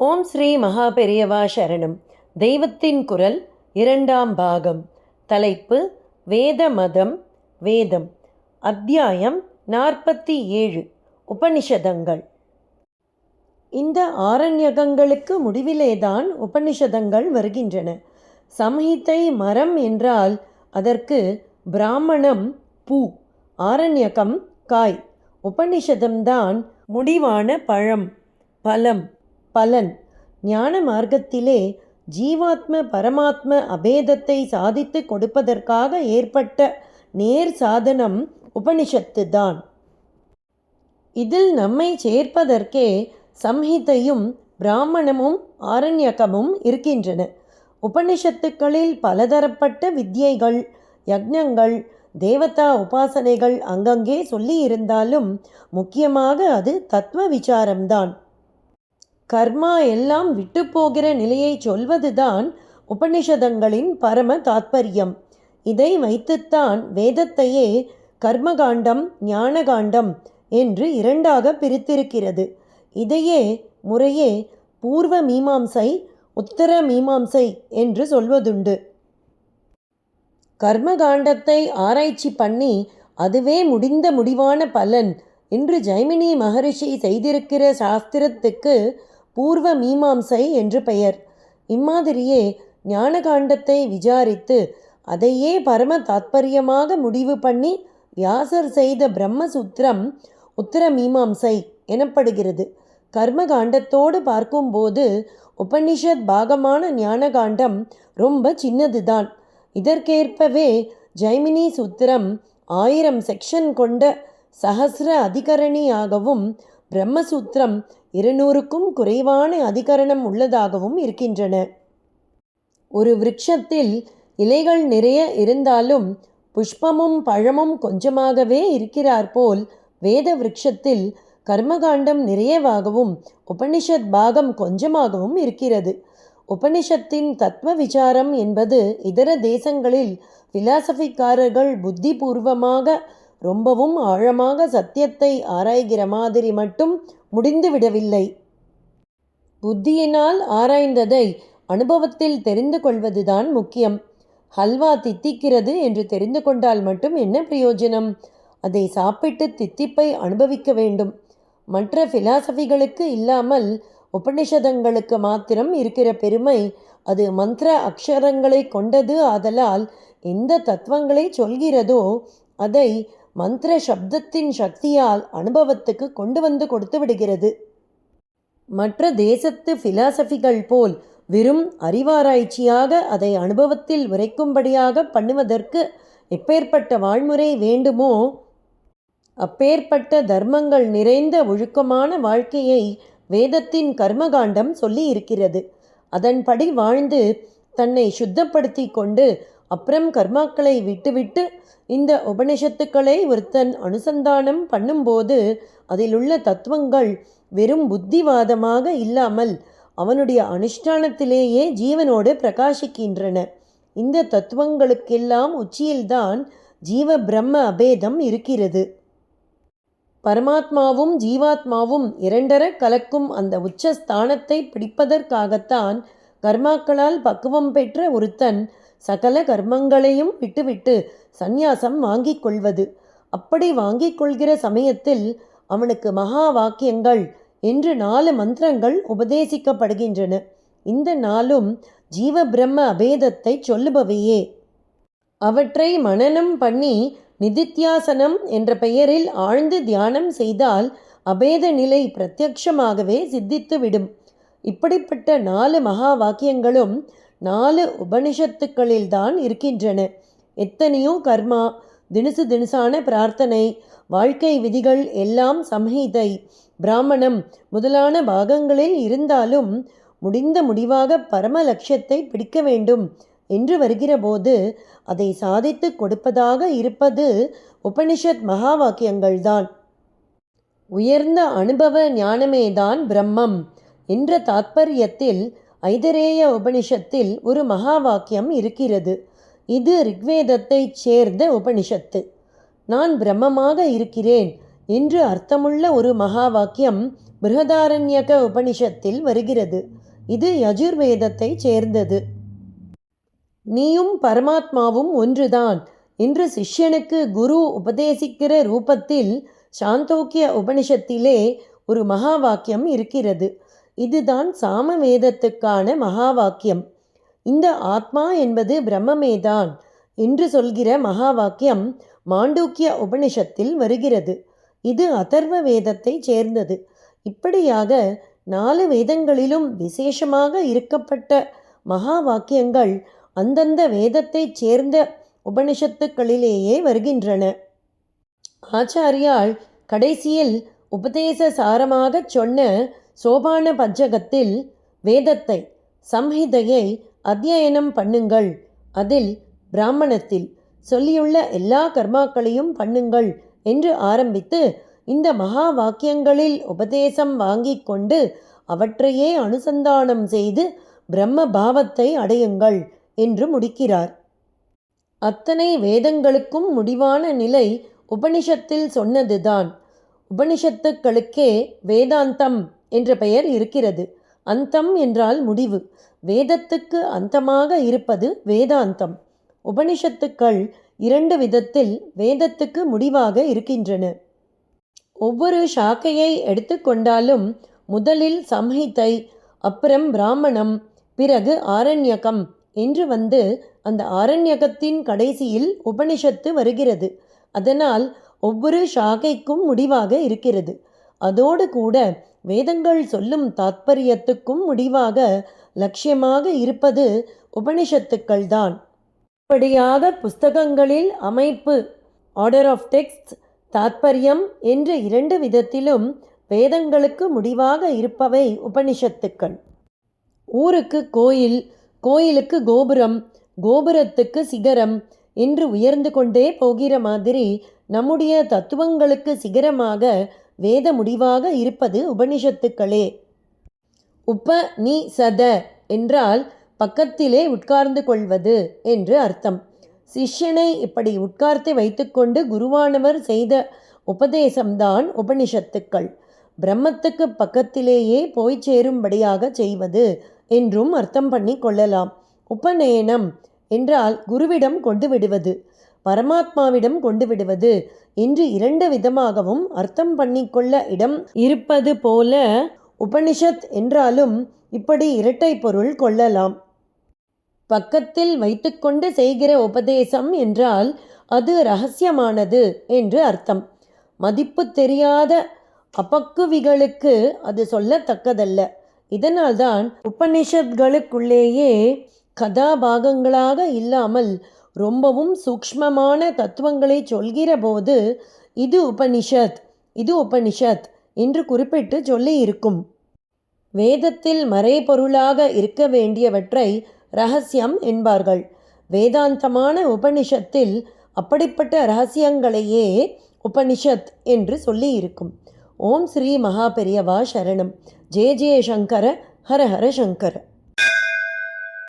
ஓம் ஸ்ரீ மகா பெரியவா சரணம். தெய்வத்தின் குரல் இரண்டாம் பாகம். தலைப்பு வேத மதம் வேதம். அத்தியாயம் நாற்பத்தி ஏழு. உபனிஷதங்கள். இந்த ஆரண்யகங்களுக்கு முடிவிலேதான் உபனிஷதங்கள் வருகின்றன. சம்ஹிதை மரம் என்றால் அதற்கு பிராமணம் பூ ஆரண்யகம் காய். உபனிஷதம்தான் முடிவான பழம் பலம் பலன். ஞான மார்க்கத்திலே ஜீவாத்ம பரமாத்ம அபேதத்தை சாதித்து கொடுப்பதற்காக ஏற்பட்ட நேர் சாதனம் உபனிஷத்து தான் இதில் நம்மை சேர்ப்பதற்கே சம்ஹிதையும் பிராமணமும் ஆரண்யகமும் இருக்கின்றன. உபனிஷத்துக்களில் பலதரப்பட்ட வித்யைகள் யக்ஞங்கள் தேவதா உபாசனைகள் அங்கங்கே சொல்லி இருந்தாலும் முக்கியமாக அது தத்துவ விசாரம்தான். கர்மா எல்லாம் விட்டு போகிற நிலையை சொல்வதுதான் உபனிஷதங்களின் பரம தாத்பரியம். இதை வைத்துத்தான் வேதத்தையே கர்மகாண்டம் ஞானகாண்டம் என்று இரண்டாக பிரித்திருக்கிறது. இதையே முறையே பூர்வ மீமாம்சை உத்தர மீமாம்சை என்று சொல்வதுண்டு. கர்மகாண்டத்தை ஆராய்ச்சி பண்ணி அதுவே முடிந்த முடிவான பலன் என்று ஜைமினி மகரிஷி செய்திருக்கிற சாஸ்திரத்துக்கு பூர்வ மீமாம்சை என்று பெயர். இம்மாதிரியே ஞானகாண்டத்தை விசாரித்து அதையே பரம தாத்பரியமாக முடிவு பண்ணி வியாசர் செய்த பிரம்மசூத்திரம் உத்தர மீமாம்சை எனப்படுகிறது. கர்மகாண்டத்தோடு பார்க்கும்போது உபனிஷத் பாகமான ஞானகாண்டம் ரொம்ப சின்னதுதான். இதற்கேற்பவே ஜைமினி சூத்திரம் ஆயிரம் செக்ஷன் கொண்ட சஹசிர அதிகரணியாகவும் பிரம்மசூத்திரம் இருநூறுக்கும் குறைவான அதிகரணம் உள்ளதாகவும் இருக்கின்றன. ஒரு விருட்சத்தில் இலைகள் நிறைய இருந்தாலும் புஷ்பமும் பழமும் கொஞ்சமாகவே இருக்கிறார் போல் வேத விருட்சத்தில் கர்மகாண்டம் நிறையவாகவும் உபனிஷத் பாகம் கொஞ்சமாகவும் இருக்கிறது. உபனிஷத்தின் தத்துவ விசாரம் என்பது இதர தேசங்களில் பிலாசபிக்காரர்கள் புத்திபூர்வமாக ரொம்பவும் ஆழமாக சத்தியத்தை ஆராய்கிற மாதிரி மட்டும் முடிந்துவிடவில்லை புத்தியினால் ஆராய்ந்ததை அனுபவத்தில் தெரிந்து கொள்வதுதான் முக்கியம். ஹல்வா தித்திக்கிறது என்று தெரிந்து கொண்டால் மட்டும் என்ன பிரயோஜனம்? அதை சாப்பிட்டு தித்திப்பை அனுபவிக்க வேண்டும். மற்ற பிலாசபிகளுக்கு இல்லாமல் உபனிஷதங்களுக்கு மாத்திரம் இருக்கிற பெருமை அது மந்திர அக்ஷரங்களை கொண்டது ஆதலால் எந்த தத்துவங்களை சொல்கிறதோ அதை மந்திர சப்தத்தின் சக்தியால் அனுபவத்துக்கு கொண்டு வந்து கொடுத்து விடுகிறது. மற்ற தேசத்து பிலாசபிகள் போல் வெறும் அறிவாராய்ச்சியாக அதை அனுபவத்தில் உரைக்கும்படியாக பண்ணுவதற்கு எப்பேற்பட்ட வாழ்முறை வேண்டுமோ அப்பேற்பட்ட தர்மங்கள் நிறைந்த ஒழுக்கமான வாழ்க்கையை வேதத்தின் கர்மகாண்டம் சொல்லி இருக்கிறது அதன்படி வாழ்ந்து தன்னை சுத்தப்படுத்தி கொண்டு அப்புறம் கர்மாக்களை விட்டுவிட்டு இந்த உபனிஷத்துக்களை ஒருத்தன் அனுசந்தானம் பண்ணும்போது அதிலுள்ள தத்துவங்கள் வெறும் புத்திவாதமாக இல்லாமல் அவனுடைய அனுஷ்டானத்திலேயே ஜீவனோடு பிரகாசிக்கின்றன. இந்த தத்துவங்களுக்கெல்லாம் உச்சியில்தான் ஜீவ பிரம்ம அபேதம் இருக்கிறது. பரமாத்மாவும் ஜீவாத்மாவும் இரண்டர கலக்கும் அந்த உச்சஸ்தானத்தை பிடிப்பதற்காகத்தான் கர்மாக்களால் பக்குவம் பெற்ற ஒருத்தன் சகல கர்மங்களையும் விட்டுவிட்டு சந்நியாசம் வாங்கிக் கொள்வது. அப்படி வாங்கிக் கொள்கிற சமயத்தில் அவனுக்கு மகா வாக்கியங்கள் என்று நாலு மந்திரங்கள் உபதேசிக்கப்படுகின்றன. இந்த நாளும் ஜீவ பிரம்ம அபேதத்தை சொல்லுபவையே. அவற்றை மனனம் பண்ணி நிதித்தியாசனம் என்ற பெயரில் ஆழ்ந்து தியானம் செய்தால் அபேத நிலை பிரத்யக்ஷமாகவே சித்தித்துவிடும். இப்படிப்பட்ட நாலு மகா வாக்கியங்களும் நாலு உபனிஷத்துக்களில்தான் இருக்கின்றன. எத்தனையோ கர்மா தினுசு தினுசான பிரார்த்தனை வாழ்க்கை விதிகள் எல்லாம் சம்ஹிதை பிராமணம் முதலான பாகங்களில் இருந்தாலும் முடிந்த முடிவாக பரம லட்சியத்தை பிடிக்க வேண்டும் என்று வருகிறபோது அதை சாதித்து கொடுப்பதாக இருப்பது உபனிஷத் மகா வாக்கியங்கள்தான் உயர்ந்த அனுபவ ஞானமேதான் பிரம்மம் என்ற தாத்பரியத்தில் ஐதரேய உபனிஷத்தில் ஒரு மகா வாக்கியம் இருக்கிறது. இது ரிக்வேதத்தைச் சேர்ந்த உபனிஷத்து. நான் பிரம்மமாக இருக்கிறேன் என்று அர்த்தமுள்ள ஒரு மகா வாக்கியம் பிருகதாரண்யக உபனிஷத்தில் வருகிறது. இது யஜுர்வேதத்தைச் சேர்ந்தது. நீயும் பரமாத்மாவும் ஒன்றுதான் என்று சிஷ்யனுக்கு குரு உபதேசிக்கிற ரூபத்தில் சாந்தோக்கிய உபனிஷத்திலே ஒரு மகா வாக்கியம் இருக்கிறது. இதுதான் சாம வேதத்துக்கான மகா வாக்கியம் இந்த ஆத்மா என்பது பிரம்மமேதான் என்று சொல்கிற மகா வாக்கியம் மாண்டூக்கிய உபனிஷத்தில் வருகிறது. இது அதர்வ வேதத்தைச் சேர்ந்தது. இப்படியாக நாலு வேதங்களிலும் விசேஷமாக இருக்கப்பட்ட மகா வாக்கியங்கள் அந்தந்த வேதத்தைச் சேர்ந்த உபனிஷத்துக்களிலேயே வருகின்றன. ஆச்சாரியால் கடைசியில் உபதேச சாரமாகச் சொன்ன சோபான பஞ்சகத்தில் வேதத்தை சம்ஹிதையை அத்தியனம் பண்ணுங்கள். அதில் பிராமணத்தில் சொல்லியுள்ள எல்லா கர்மாக்களையும் பண்ணுங்கள் என்று ஆரம்பித்து இந்த மகா வாக்கியங்களில் உபதேசம் வாங்கிக் கொண்டு அவற்றையே அனுசந்தானம் செய்து பிரம்ம பாவத்தை அடையுங்கள் என்று முடிக்கிறார். அத்தனை வேதங்களுக்கும் முடிவான நிலை உபனிஷத்தில் சொன்னதுதான். உபனிஷத்துக்களுக்கே வேதாந்தம் என்ற பெயர் இருக்கிறது. அந்தம் என்றால் முடிவு. வேதத்துக்கு அந்தமாக இருப்பது வேதாந்தம். உபனிஷத்துக்கள் இரண்டு விதத்தில் வேதத்துக்கு முடிவாக இருக்கின்றன. ஒவ்வொரு சாக்கையை எடுத்துக்கொண்டாலும் முதலில் சம்ஹிதை அப்புறம் பிராமணம் பிறகு ஆரண்யகம் என்று வந்து அந்த ஆரண்யகத்தின் கடைசியில் உபனிஷத்து வருகிறது. அதனால் ஒவ்வொரு சாகைக்கும் முடிவாக இருக்கிறது. அதோடு கூட வேதங்கள் சொல்லும் தாத்பரியத்துக்கும் முடிவாக லட்சியமாக இருப்பது உபனிஷத்துக்கள்தான். இப்படியாக புஸ்தகங்களில் அமைப்பு ஆர்டர் ஆஃப் டெக்ஸ்ட் தாத்பரியம் என்ற இரண்டு விதத்திலும் வேதங்களுக்கு முடிவாக இருப்பவை உபனிஷத்துக்கள். ஊருக்கு கோயில் கோயிலுக்கு கோபுரம் கோபுரத்துக்கு சிகரம் என்று உயர்ந்து கொண்டே போகிற மாதிரி நம்முடைய தத்துவங்களுக்கு சிகரமாக வேத முடிவாக இருப்பது உபனிஷத்துக்களே. உப நீ சத என்றால் பக்கத்திலே உட்கார்ந்து கொள்வது என்று அர்த்தம். சிஷ்யனை இப்படி உட்கார்த்து வைத்துக்கொண்டு குருவானவர் செய்த உபதேசம்தான் உபனிஷத்துக்கள். பிரம்மத்துக்கு பக்கத்திலேயே போய் சேரும்படியாக செய்வது என்றும் அர்த்தம் பண்ணி கொள்ளலாம். உபநயனம் என்றால் குருவிடம் கொண்டு விடுவது. பரமாத்மாவிடம் கொண்டு விடுவது. என்று இரண்டு விதமாகவும் அர்த்தம் பண்ணிக்கொள்ள இடம் இருப்பது போல உபனிஷத் என்றாலும் இப்படி இரட்டை பொருள் கொள்ளலாம். பக்கத்தில் வைத்துக்கொண்டு செய்கிற உபதேசம் என்றால் அது ரகசியமானது என்று அர்த்தம். மதிப்பு தெரியாத அப்பக்குவிகளுக்கு அது சொல்லத்தக்கதல்ல. இதனால்தான் உபனிஷத்களுக்குள்ளேயே கதாபாகங்களாக இல்லாமல் ரொம்பவும் சூக்ஷ்மமான தத்துவங்களை சொல்கிற போது இது உபனிஷத் இது உபனிஷத் என்று குறிப்பிட்டு சொல்லி இருக்கும். வேதத்தில் மறைபொருளாக இருக்க வேண்டியவற்றை ரகசியம் என்பார்கள். வேதாந்தமான உபனிஷத்தில் அப்படிப்பட்ட ரகசியங்களையே உபனிஷத் என்று சொல்லி இருக்கும். ஓம் ஸ்ரீ மகா பெரியவா சரணம். ஜே ஜே சங்கர ஹர ஹர சங்கர.